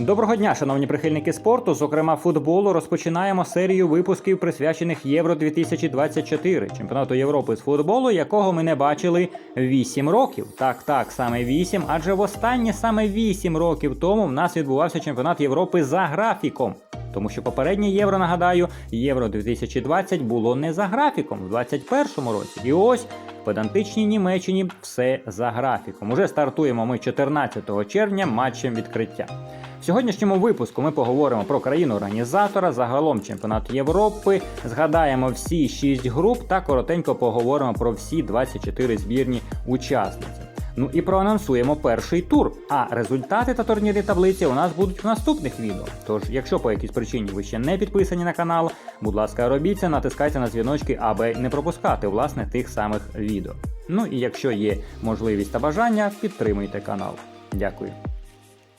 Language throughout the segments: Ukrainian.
Доброго дня, шановні прихильники спорту, зокрема футболу. Розпочинаємо серію випусків, присвячених Євро 2024, чемпіонату Європи з футболу, якого ми не бачили 8 років. Так, так, саме 8, адже востаннє саме 8 років тому в нас відбувався чемпіонат Європи за графіком. Тому що попереднє євро, нагадаю, євро 2020 було не за графіком в 2021 році. І ось в педантичній Німеччині все за графіком. Уже стартуємо ми 14 червня матчем відкриття. Сьогоднішньому випуску ми поговоримо про країну-організатора, загалом чемпіонат Європи, згадаємо всі 6 груп та коротенько поговоримо про всі 24 збірні учасниці. Ну і проанонсуємо перший тур. А результати та турнірні таблиці у нас будуть в наступних відео. Тож, якщо по якійсь причині ви ще не підписані на канал, будь ласка, робіть це, натискайте на дзвіночки, аби не пропускати власне тих самих відео. Ну і якщо є можливість та бажання, підтримуйте канал. Дякую.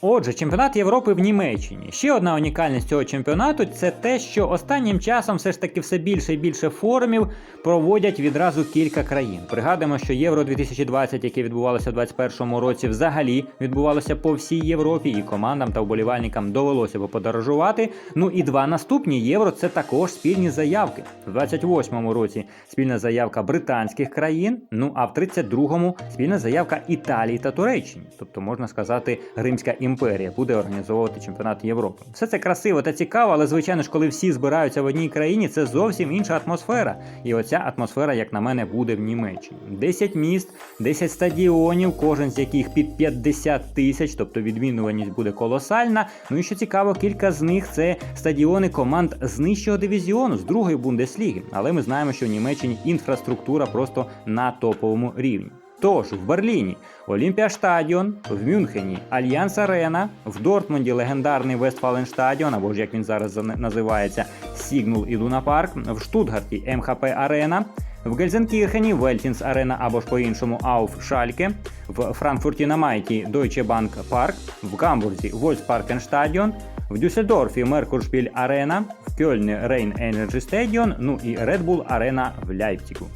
Отже, чемпіонат Європи в Німеччині. Ще одна унікальність цього чемпіонату це те, що останнім часом все ж таки все більше і більше форумів проводять відразу кілька країн. Пригадуємо, що Євро 2020, яке відбувалося в 2021 році, взагалі відбувалося по всій Європі, і командам та вболівальникам довелося подорожувати. Ну і два наступні євро це також спільні заявки. В 28-му році спільна заявка британських країн. Ну а в 32-му спільна заявка Італії та Туреччини. Тобто можна сказати, Римська імперія буде організовувати чемпіонат Європи. Все це красиво та цікаво, але звичайно ж, коли всі збираються в одній країні, це зовсім інша атмосфера. І оця атмосфера, як на мене, буде в Німеччині. 10 міст, 10 стадіонів, кожен з яких під 50 тисяч, тобто відмінуваність буде колосальна. Ну і що цікаво, кілька з них це стадіони команд з нижчого дивізіону, з другої бундесліги. Але ми знаємо, що в Німеччині інфраструктура просто на топовому рівні. Тож в Берліні Олімпіаштадіон, в Мюнхені Альянс Арена, в Дортмунді легендарний Вестфаленштадіон, або ж як він зараз називається Сігнул і Луна Парк, в Штутгарті МХП Арена. В Гельзенкірхені Вельтінс Арена або ж по-іншому Ауф Шальке, в Франкфурті на Майті Deutsche Bank Парк, в Гамбурзі Вольфспаркенштадіон, в Дюссельдорфі Меркуршпіль Арена, в Кьольні Рейн Енерджі Стадіон, ну і Red Bull Арена в Ляйпцігу.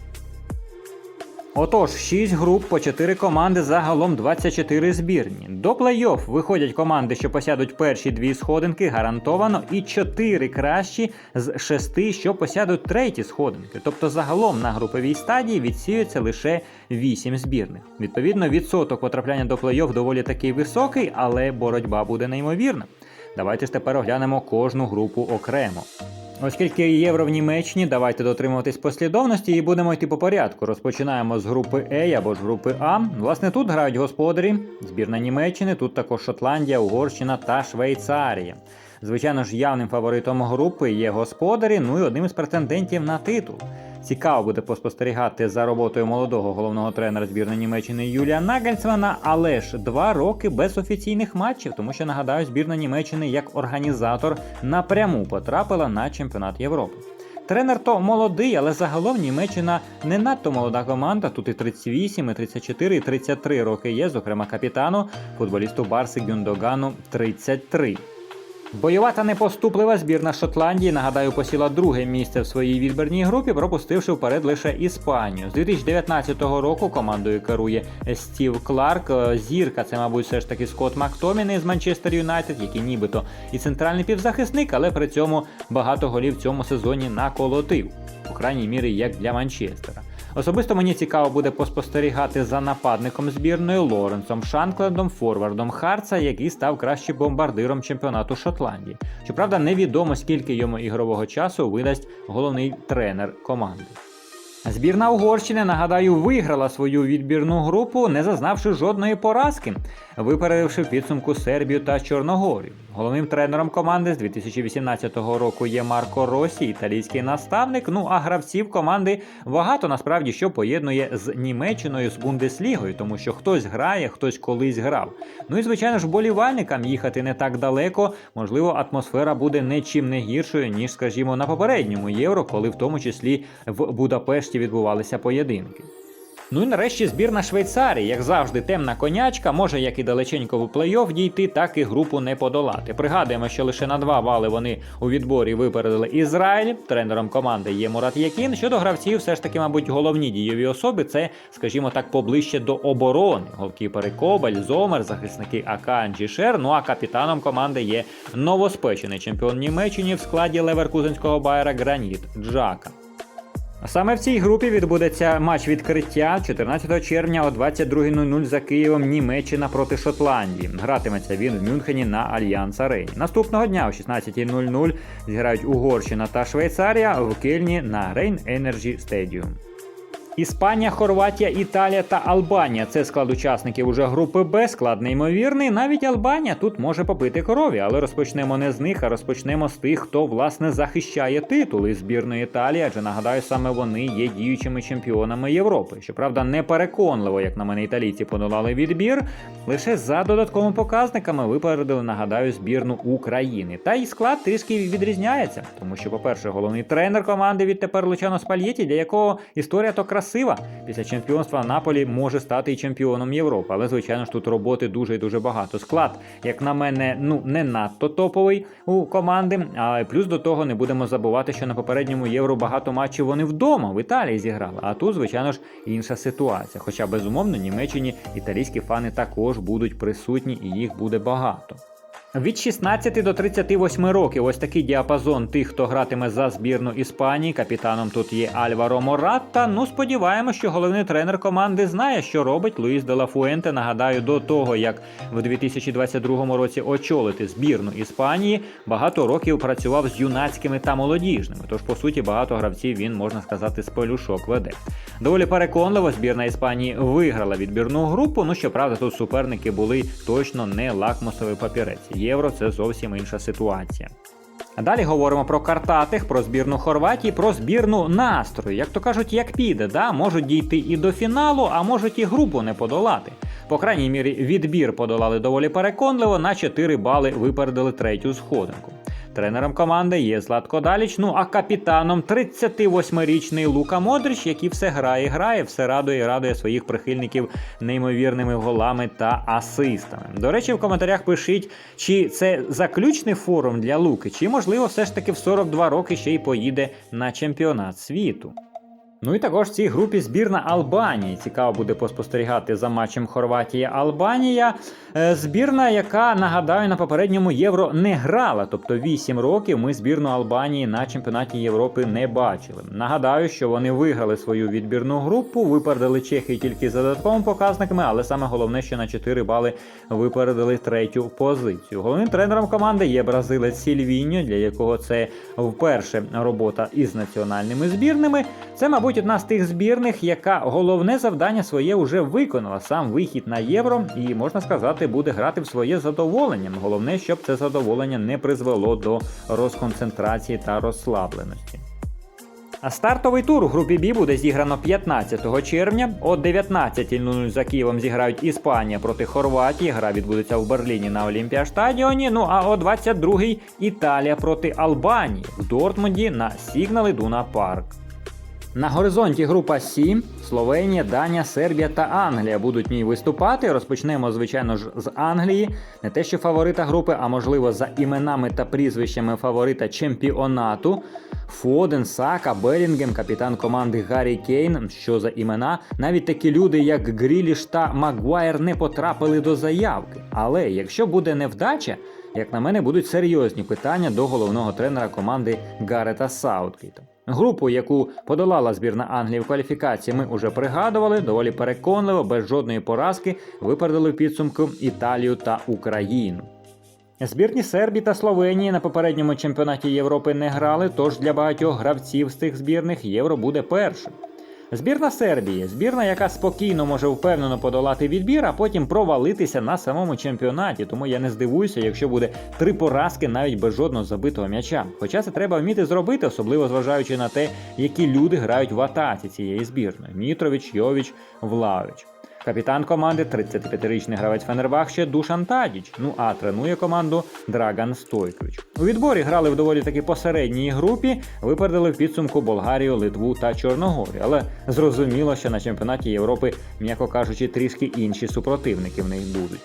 Отож, 6 груп по 4 команди, загалом 24 збірні. До плей-офф виходять команди, що посядуть перші дві сходинки, гарантовано, і 4 кращі з 6, що посядуть треті сходинки. Тобто загалом на груповій стадії відсіюється лише 8 збірних. Відповідно, відсоток потрапляння до плей-офф доволі такий високий, але боротьба буде неймовірна. Давайте ж тепер оглянемо кожну групу окремо. Оскільки євро в Німеччині, давайте дотримуватись послідовності і будемо йти по порядку. Розпочинаємо з групи Е або ж групи А. Власне, тут грають господарі, збірна Німеччини, тут також Шотландія, Угорщина та Швейцарія. Звичайно ж, явним фаворитом групи є господарі, ну і одним із претендентів на титул. Цікаво буде поспостерігати за роботою молодого головного тренера збірної Німеччини Юлія Нагельсмана, але ж два роки без офіційних матчів, тому що нагадаю, збірна Німеччини як організатор напряму потрапила на чемпіонат Європи. Тренер то молодий, але загалом Німеччина не надто молода команда. Тут і 38, і 34, і 33 роки є, зокрема капітану, футболісту Барси Гюндогану 33. Бойова та непоступлива збірна Шотландії, нагадаю, посіла друге місце в своїй відбірній групі, пропустивши вперед лише Іспанію. З 2019 року командою керує Стів Кларк. Е, Зірка це, мабуть, все ж таки Скотт Мактоміни з Манчестер Юнайтед, який нібито і центральний півзахисник, але при цьому багато голів в цьому сезоні наколотив, у крайній мірі, як для Манчестера. Особисто мені цікаво буде поспостерігати за нападником збірної Лоренсом Шанклендом, форвардом Харца, який став кращим бомбардиром чемпіонату Шотландії. Щоправда, невідомо скільки йому ігрового часу видасть головний тренер команди. Збірна Угорщини, нагадаю, виграла свою відбірну групу, не зазнавши жодної поразки, випередивши підсумку Сербію та Чорногорію. Головним тренером команди з 2018 року є Марко Росі, італійський наставник. Ну а гравців команди багато насправді що поєднує з Німеччиною з Бундеслігою, тому що хтось грає, хтось колись грав. Ну і звичайно ж, болівальникам їхати не так далеко. Можливо, атмосфера буде не чим не гіршою, ніж, скажімо, на попередньому євро, коли в тому числі в Будапешті відбувалися поєдинки. Ну і нарешті збірна Швейцарії, як завжди, темна конячка, може як і далеченько в плей-офф дійти, так і групу не подолати. Пригадуємо, що лише на два бали вони у відборі випередили Ізраїль. Тренером команди є Мурат Якін. Щодо гравців, все ж таки, мабуть, головні дієві особи це, скажімо так, поближче до оборони. Голкіпери Кобаль, Зомер, захисники Акан Джішер. Ну а капітаном команди є новоспечений чемпіон Німеччини в складі Леверкузенського байера Граніт Джака. Саме в цій групі відбудеться матч відкриття 14 червня о 22.00 за Києвом Німеччина проти Шотландії. Гратиметься він в Мюнхені на Альянс Арені. Наступного дня о 16.00 зіграють Угорщина та Швейцарія в Кельні на Рейн Energy Stadium. Іспанія, Хорватія, Італія та Албанія це склад учасників уже групи Б, склад неймовірний. Навіть Албанія тут може попити корові, але розпочнемо не з них, а розпочнемо з тих, хто власне захищає титули збірної Італії, адже нагадаю, саме вони є діючими чемпіонами Європи. Щоправда, не переконливо, як на мене, італійці подолали відбір. Лише за додатковими показниками випередили, нагадаю, збірну України. Та й склад трішки відрізняється, тому що, по-перше, головний тренер команди відтепер Лучано Спальєті, для якого історія то красива. Після чемпіонства Наполі може стати і чемпіоном Європи, але звичайно ж тут роботи дуже і дуже багато. Склад, як на мене, ну не надто топовий у команди. А плюс до того не будемо забувати, що на попередньому євро багато матчів вони вдома в Італії зіграли. А тут, звичайно ж, інша ситуація. Хоча безумовно, Німеччині італійські фани також будуть присутні і їх буде багато. Від 16 до 38 років ось такий діапазон тих, хто гратиме за збірну Іспанії. Капітаном тут є Альваро Моратта. Ну, сподіваємося, що головний тренер команди знає, що робить Луїс де ла Нагадаю, до того як в 2022 році очолити збірну Іспанії, багато років працював з юнацькими та молодіжними. Тож, по суті, багато гравців він можна сказати з пелюшок веде. Доволі переконливо збірна Іспанії виграла відбірну групу. Ну щоправда, тут суперники були точно не лакмусовий папірець. Євро це зовсім інша ситуація. А далі говоримо про картатих, про збірну Хорватії, про збірну настрою. Як то кажуть, як піде, да? можуть дійти і до фіналу, а можуть і групу не подолати. По крайній мірі, відбір подолали доволі переконливо, на 4 бали випередили третю сходинку. Тренером команди є Златко Даліч, ну а капітаном 38-річний Лука Модрич, який все грає, грає, все радує і радує своїх прихильників неймовірними голами та асистами. До речі, в коментарях пишіть, чи це заключний форум для Луки, чи можливо все ж таки в 42 роки ще й поїде на чемпіонат світу. Ну і також в цій групі збірна Албанії. Цікаво буде поспостерігати за матчем Хорватія-Албанія. Е, Збірна, яка нагадаю на попередньому євро не грала. Тобто 8 років ми збірну Албанії на чемпіонаті Європи не бачили. Нагадаю, що вони виграли свою відбірну групу, випередили Чехію тільки за додатковими показниками, але саме головне, що на 4 бали випередили третю позицію. Головним тренером команди є бразилець Сільвіньо, для якого це вперше робота із національними збірними. Це, мабуть, одна з тих збірних, яка головне завдання своє вже виконала сам вихід на євро, і можна сказати, буде грати в своє задоволення. Головне, щоб це задоволення не призвело до розконцентрації та розслабленості. А стартовий тур у групі Бі буде зіграно 15 червня. О 19.00 за Києвом зіграють Іспанія проти Хорватії. Гра відбудеться в Берліні на Олімпіаштадіоні. Ну а о 22.00 Італія проти Албанії в Дортмунді на Сігнал Ідуна Парк. На горизонті група Сі, Словенія, Данія, Сербія та Англія будуть в ній виступати. Розпочнемо, звичайно ж, з Англії. Не те, що фаворита групи, а можливо за іменами та прізвищами фаворита чемпіонату. Фоден, Сака, Белінгем, капітан команди Гаррі Кейн. Що за імена? Навіть такі люди, як Гріліш та Магуайр, не потрапили до заявки. Але якщо буде невдача, як на мене, будуть серйозні питання до головного тренера команди Гарета Саутгейта. Групу, яку подолала збірна Англії в кваліфікації, ми вже пригадували. Доволі переконливо, без жодної поразки випередили в підсумку Італію та Україну. Збірні Сербії та Словенії на попередньому чемпіонаті Європи не грали, тож для багатьох гравців з тих збірних євро буде першим. Збірна Сербії збірна, яка спокійно може впевнено подолати відбір, а потім провалитися на самому чемпіонаті. Тому я не здивуюся, якщо буде три поразки навіть без жодного забитого м'яча. Хоча це треба вміти зробити, особливо зважаючи на те, які люди грають в атаці цієї збірної: Мітрович, Йович, Влавич. Капітан команди 35-річний гравець Фенербахче Душан Тадіч. Ну а тренує команду Драган Стойкович. У відборі грали в доволі таки посередній групі, випередили в підсумку Болгарію, Литву та Чорногорію. Але зрозуміло, що на чемпіонаті Європи, м'яко кажучи, трішки інші супротивники в них будуть.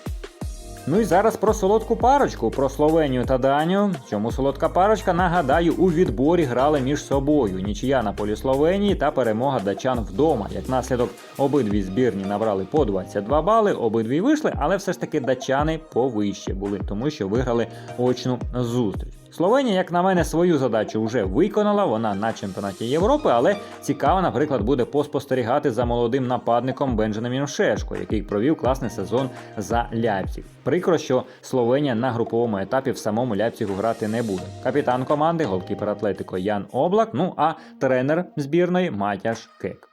Ну і зараз про солодку парочку, про Словенію та Данію. Чому солодка парочка? Нагадаю, у відборі грали між собою. Нічия на полі Словенії та перемога дачан вдома. Як наслідок, обидві збірні набрали по 22 бали, обидві вийшли, але все ж таки дачани повище були, тому що виграли очну зустріч. Словенія, як на мене, свою задачу вже виконала. Вона на чемпіонаті Європи, але цікаво, наприклад, буде поспостерігати за молодим нападником Бенджаміном Шешко, який провів класний сезон за Ляйпциг. Прикро, що Словенія на груповому етапі в самому Ляйпцигу грати не буде. Капітан команди, голкіпер Атлетико Ян Облак. Ну а тренер збірної Матяш Кек.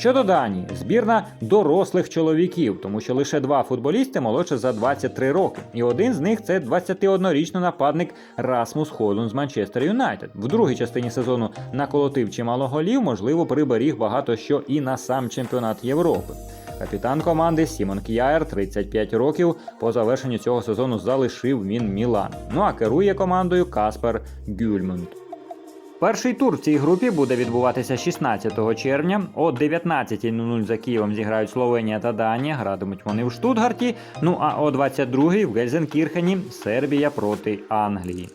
Щодо Данії, збірна дорослих чоловіків, тому що лише два футболісти молодше за 23 роки, і один з них це 21-річний нападник Расмус Хойлун з Манчестер Юнайтед. В другій частині сезону наколотив чимало голів, можливо, приберіг багато що і на сам чемпіонат Європи. Капітан команди Сімон К'яєр, 35 років. По завершенню цього сезону залишив він Мілан. Ну а керує командою Каспер Гюльмунд. Перший тур в цій групі буде відбуватися 16 червня. О 19.00 за Києвом зіграють Словенія та Данія. Гратимуть вони в Штутгарті. Ну а о 22.00 в Гельзенкірхені Сербія проти Англії.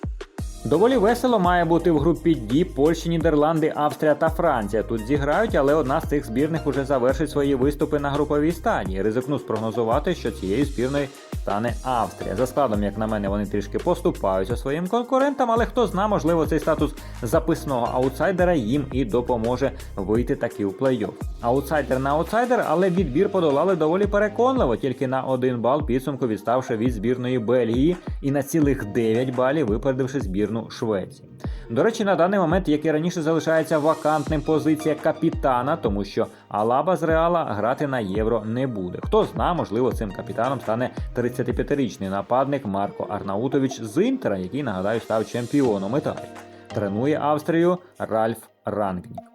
Доволі весело має бути в групі D Польща, Нідерланди, Австрія та Франція. Тут зіграють, але одна з цих збірних уже завершить свої виступи на груповій стадії. Ризикну спрогнозувати, що цією збірною стане Австрія. За складом, як на мене, вони трішки поступаються своїм конкурентам, але хто зна, можливо, цей статус записного аутсайдера їм і допоможе вийти таки в плей-офф. Аутсайдер на аутсайдер, але відбір подолали доволі переконливо, тільки на один бал підсумку відставши від збірної Бельгії і на цілих 9 балів випередивши збірну Швеції. До речі, на даний момент, як і раніше, залишається вакантним позиція капітана, тому що Алаба з Реала грати на євро не буде. Хто зна, можливо, цим капітаном стане 35-річний нападник Марко Арнаутович з Інтера, який нагадаю став чемпіоном Італії. Тренує Австрію Ральф Рангнік.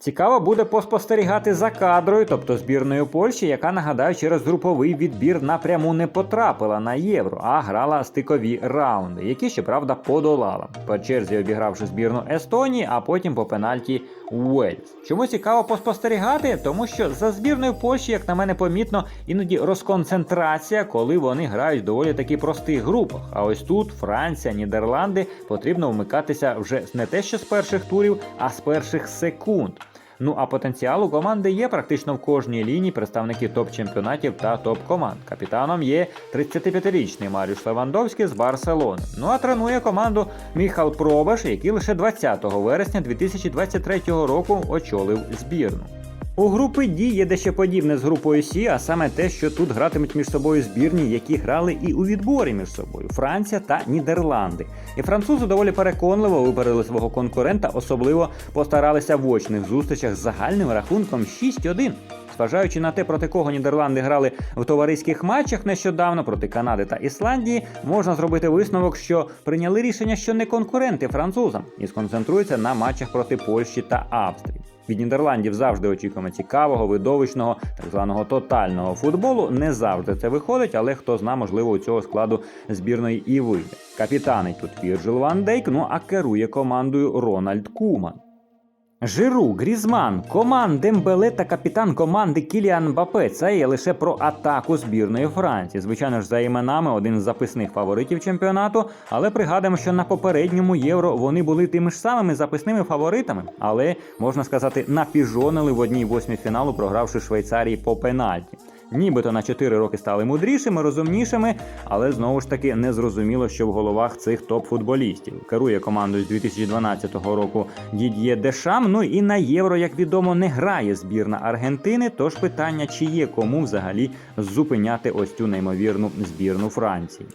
Цікаво буде поспостерігати за кадрою, тобто збірною Польщі, яка нагадаю через груповий відбір напряму не потрапила на євро, а грала стикові раунди, які щоправда подолала. По черзі обігравши збірну Естонії, а потім по пенальті Уельс. Чому цікаво поспостерігати? Тому що за збірною Польщі, як на мене, помітно, іноді розконцентрація, коли вони грають в доволі таки простих групах. А ось тут Франція, Нідерланди потрібно вмикатися вже не те, що з перших турів, а з перших секунд. Ну а потенціал у команди є практично в кожній лінії представники топ-чемпіонатів та топ-команд. Капітаном є 35-річний Маріуш Левандовський з Барселони. Ну а тренує команду Міхал Пробаш, який лише 20 вересня 2023 року очолив збірну. У групи D є дещо подібне з групою С, а саме те, що тут гратимуть між собою збірні, які грали і у відборі між собою Франція та Нідерланди. І французи доволі переконливо випередили свого конкурента, особливо постаралися в очних зустрічах з загальним рахунком 6-1. Зважаючи на те, проти кого Нідерланди грали в товариських матчах нещодавно проти Канади та Ісландії, можна зробити висновок, що прийняли рішення, що не конкуренти французам, і сконцентруються на матчах проти Польщі та Австрії. Від Нідерландів завжди очікуємо цікавого, видовищного, так званого тотального футболу. Не завжди це виходить, але хто зна, можливо, у цього складу збірної і вийде. Капітани тут Вірджил Ван Дейк, ну а керує командою Рональд Куман. Жиру, Грізман, команд Дембеле та капітан команди Кіліан Бапе. Це є лише про атаку збірної Франції. Звичайно ж, за іменами один з записних фаворитів чемпіонату, але пригадаємо, що на попередньому євро вони були тими ж самими записними фаворитами, але можна сказати, напіжонили в одній восьмій фіналу, програвши Швейцарії по пенальті. Нібито на 4 роки стали мудрішими, розумнішими, але знову ж таки не зрозуміло, що в головах цих топ-футболістів. Керує командою з 2012 року Дід'є Дешам. Ну і на євро, як відомо, не грає збірна Аргентини. Тож питання, чи є кому взагалі зупиняти ось цю неймовірну збірну Франції.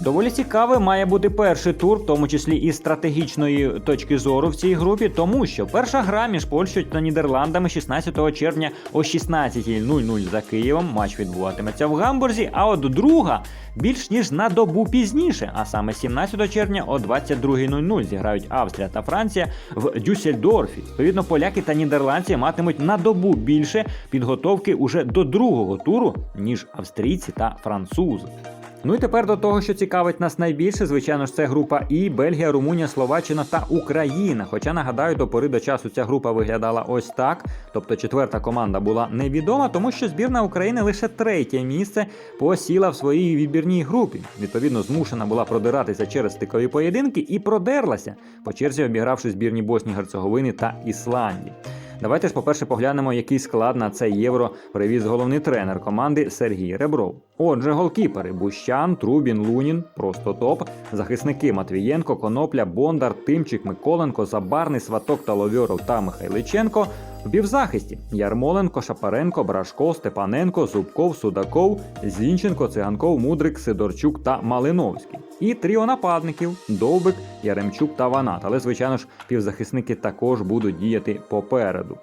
Доволі цікавий має бути перший тур, в тому числі і стратегічної точки зору в цій групі, тому що перша гра між Польщею та Нідерландами 16 червня о 16.00 за Києвом. Матч відбуватиметься в Гамбурзі. А от друга більш ніж на добу пізніше, а саме 17 червня о 22.00 зіграють Австрія та Франція в Дюссельдорфі. Відповідно, поляки та нідерландці матимуть на добу більше підготовки уже до другого туру, ніж австрійці та французи. Ну і тепер до того, що цікавить нас найбільше, звичайно ж, це група І, Бельгія, Румунія, Словаччина та Україна. Хоча нагадаю, до пори до часу ця група виглядала ось так. Тобто четверта команда була невідома, тому що збірна України лише третє місце посіла в своїй відбірній групі. Відповідно, змушена була продиратися через стикові поєдинки і продерлася, по черзі обігравши збірні Боснії, Герцеговини та Ісландії. Давайте ж, по-перше, поглянемо, який склад на це євро привіз головний тренер команди Сергій Ребров. Отже, голкіпери Бущан, Трубін, Лунін, просто топ. Захисники Матвієнко, Конопля, Бондар, Тимчик, Миколенко, Забарний, Сваток Таловьоров та Михайличенко. В півзахисті Ярмоленко, Шапаренко, Брашко, Степаненко, Зубков, Судаков, Зінченко, Циганков, Мудрик, Сидорчук та Малиновський. І тріо нападників Довбик, Яремчук та Ванат. Але, звичайно ж, півзахисники також будуть діяти попереду.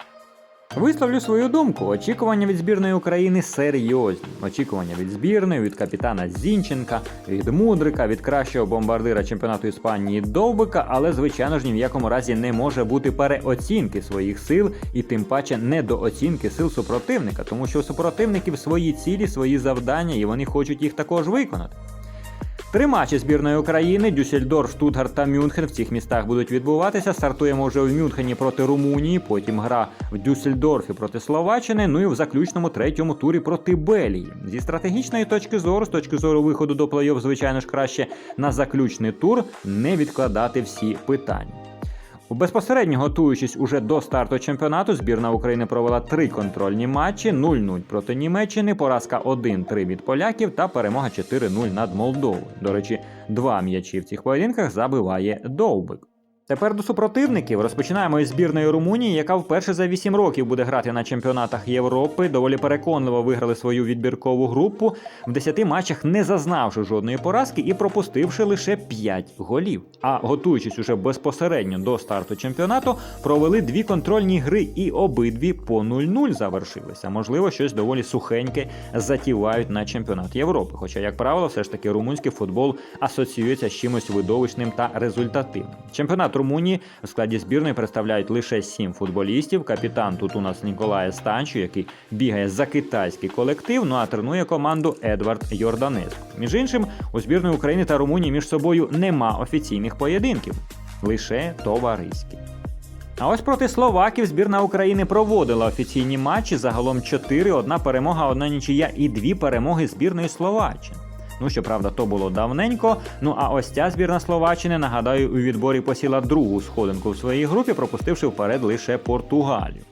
Висловлю свою думку. Очікування від збірної України серйозні. Очікування від збірної, від капітана Зінченка, від Мудрика, від кращого бомбардира чемпіонату Іспанії Довбика, але звичайно ж ні в якому разі не може бути переоцінки своїх сил і тим паче недооцінки сил супротивника, тому що у супротивників свої цілі, свої завдання, і вони хочуть їх також виконати. Три матчі збірної України Дюссельдорф, Штутгарт та Мюнхен в цих містах будуть відбуватися. Стартуємо вже в Мюнхені проти Румунії, потім гра в Дюссельдорфі проти Словаччини. Ну і в заключному третьому турі проти Белії. Зі стратегічної точки зору, з точки зору виходу до плей-офф, звичайно ж краще на заключний тур не відкладати всі питання. Безпосередньо готуючись уже до старту чемпіонату, збірна України провела три контрольні матчі: 0-0 проти Німеччини, поразка 1-3 від поляків та перемога 4-0 над Молдовою. До речі, два м'ячі в цих поєдинках забиває Довбик. Тепер до супротивників розпочинаємо із збірної Румунії, яка вперше за 8 років буде грати на чемпіонатах Європи. Доволі переконливо виграли свою відбіркову групу в 10 матчах, не зазнавши жодної поразки і пропустивши лише 5 голів. А готуючись уже безпосередньо до старту чемпіонату, провели дві контрольні гри і обидві по 0-0 завершилися. Можливо, щось доволі сухеньке затівають на чемпіонат Європи. Хоча, як правило, все ж таки румунський футбол асоціюється з чимось видовищним та результативним. Чемпіонат Румунії в складі збірної представляють лише сім футболістів. Капітан тут у нас Ніколає Станчу, який бігає за китайський колектив. Ну а тренує команду Едвард Йорданеско. Між іншим, у збірної України та Румунії між собою нема офіційних поєдинків, лише товариські. А ось проти словаків збірна України проводила офіційні матчі. Загалом 4, одна перемога, одна нічия і дві перемоги збірної Словаччини. Ну, щоправда, то було давненько. Ну а ось ця збірна Словаччини, нагадаю, у відборі посіла другу сходинку в своїй групі, пропустивши вперед лише Португалію.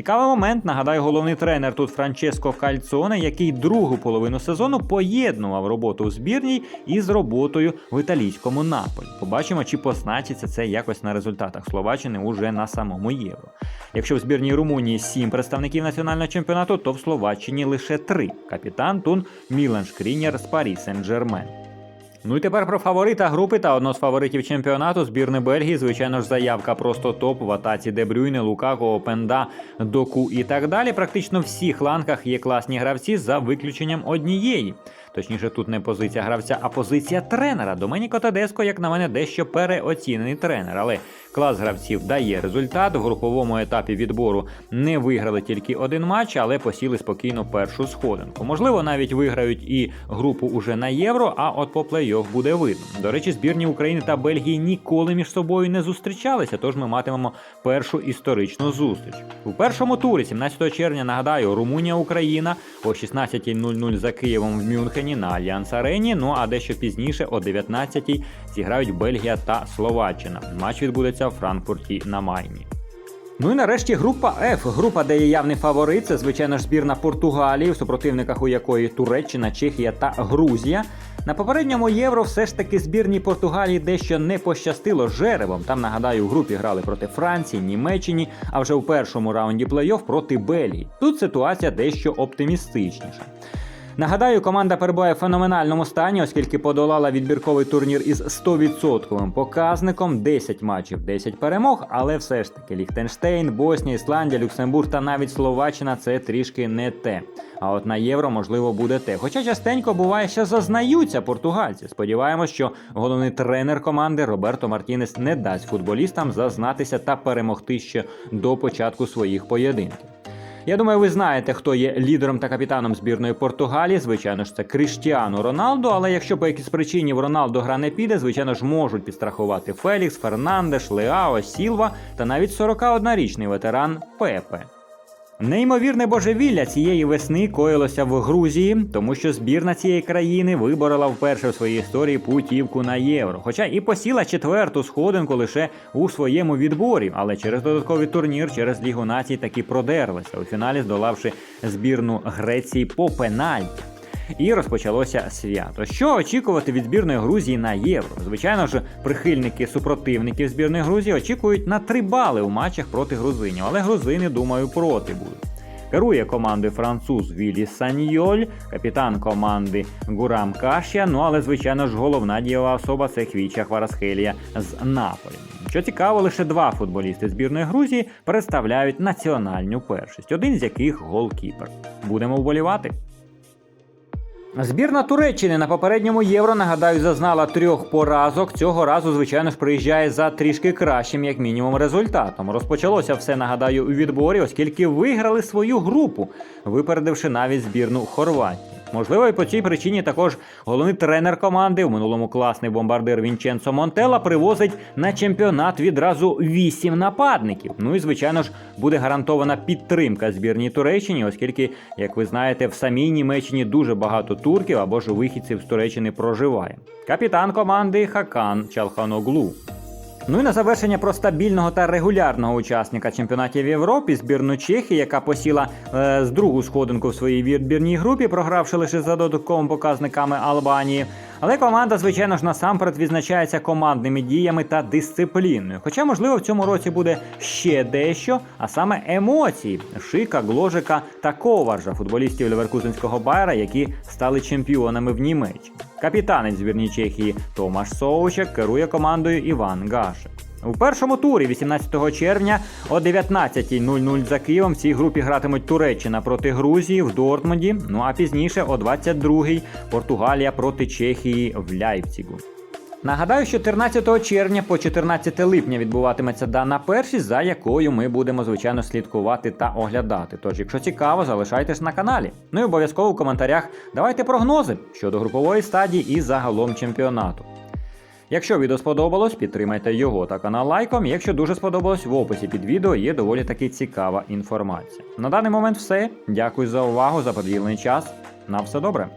Цікавий момент, нагадаю, головний тренер тут Франческо Кальцоне, який другу половину сезону поєднував роботу у збірній із роботою в італійському наполі. Побачимо, чи позначиться це якось на результатах Словаччини уже на самому євро. Якщо в збірній Румунії сім представників національного чемпіонату, то в Словаччині лише три. Капітан Тун Мілан Шкрінєр з Парі Сен-Джермен. Ну і тепер про фаворита групи та одного з фаворитів чемпіонату збірни Бельгії. Звичайно ж, заявка просто топ в атаці Дебрюйне, Лукако, Опенда, Доку і так далі. Практично всіх ланках є класні гравці за виключенням однієї. Точніше, тут не позиція гравця, а позиція тренера. Доменіко Тедеско, як на мене, дещо переоцінений тренер. Але клас гравців дає результат. В груповому етапі відбору не виграли тільки один матч, але посіли спокійно першу сходинку. Можливо, навіть виграють і групу уже на євро, а от по плей-офф буде видно. До речі, збірні України та Бельгії ніколи між собою не зустрічалися, тож ми матимемо першу історичну зустріч. У першому турі, 17 червня, нагадаю, Румунія-Україна о 16.00 за Києвом в Мюнхені на Альянс Арені. Ну а дещо пізніше, о 19.00 зіграють Бельгія та Словаччина. Матч відбудеться в Франкфурті на Майні. Ну і нарешті група F. Група, де є явний фаворит, це звичайно ж збірна Португалії, в супротивниках у якої Туреччина, Чехія та Грузія. На попередньому євро все ж таки збірній Португалії дещо не пощастило жеребом. Там, нагадаю, у групі грали проти Франції, Німеччині, а вже у першому раунді плей-офф проти Бельгії. Тут ситуація дещо оптимістичніша. Нагадаю, команда перебуває в феноменальному стані, оскільки подолала відбірковий турнір із 100% показником 10 матчів, 10 перемог, але все ж таки Ліхтенштейн, Боснія, Ісландія, Люксембург та навіть Словаччина це трішки не те. А от на євро можливо буде те. Хоча частенько буває, що зазнаються португальці. Сподіваємось, що головний тренер команди Роберто Мартінес не дасть футболістам зазнатися та перемогти ще до початку своїх поєдинків. Я думаю, ви знаєте, хто є лідером та капітаном збірної Португалії. Звичайно ж, це Криштіану Роналду. Але якщо по якійсь причині в Роналду гра не піде, звичайно ж можуть підстрахувати Фелікс, Фернандеш, Леао, Сілва та навіть 41-річний ветеран Пепе. Неймовірне божевілля цієї весни коїлося в Грузії, тому що збірна цієї країни виборола вперше в своїй історії путівку на євро. Хоча і посіла четверту сходинку лише у своєму відборі, але через додатковий турнір, через Лігу націй таки продерлася у фіналі, здолавши збірну Греції по пенальті. І розпочалося свято. Що очікувати від збірної Грузії на євро? Звичайно ж, прихильники супротивників збірної Грузії очікують на три бали у матчах проти грузинів, але грузини, думаю, проти будуть. Керує командою француз Вілі Саньйоль, капітан команди Гурам Кашя. Ну але звичайно ж головна дієва особа це Хвіча Хварасхелія з Наполі. Що цікаво, лише два футболісти збірної Грузії представляють національну першість, один з яких голкіпер. Будемо вболівати. Збірна Туреччини на попередньому євро, нагадаю, зазнала трьох поразок. Цього разу, звичайно ж, приїжджає за трішки кращим, як мінімум, результатом. Розпочалося все, нагадаю, у відборі, оскільки виграли свою групу, випередивши навіть збірну Хорватії. Можливо, і по цій причині також головний тренер команди, в минулому класний бомбардир Вінченцо Монтела, привозить на чемпіонат відразу вісім нападників. Ну і звичайно ж буде гарантована підтримка збірній Туреччині, оскільки, як ви знаєте, в самій Німеччині дуже багато турків або ж вихідців з Туреччини проживає. Капітан команди Хакан Чалханоглу. Ну і на завершення про стабільного та регулярного учасника чемпіонатів Європи збірну Чехії, яка посіла е, з другу сходинку в своїй відбірній групі, програвши лише за додатковими показниками Албанії. Але команда, звичайно ж, насамперед відзначається командними діями та дисципліною. Хоча, можливо, в цьому році буде ще дещо, а саме емоції Шика, Гложика та Коваржа, футболістів Леверкузенського Байера, які стали чемпіонами в Німеччині. Капітанець збірні Чехії Томаш Соучек керує командою Іван Гашек. У першому турі 18 червня о 19.00 за Києвом в цій групі гратимуть Туреччина проти Грузії в Дортмунді. Ну а пізніше о 22.00 Португалія проти Чехії в Ляйпцігу. Нагадаю, що 14 червня по 14 липня відбуватиметься дана першість, за якою ми будемо звичайно слідкувати та оглядати. Тож, якщо цікаво, залишайтесь на каналі. Ну і обов'язково в коментарях давайте прогнози щодо групової стадії і загалом чемпіонату. Якщо відео сподобалось, підтримайте його та канал лайком. Якщо дуже сподобалось, в описі під відео є доволі таки цікава інформація. На даний момент все. Дякую за увагу, за подвійний час. На все добре.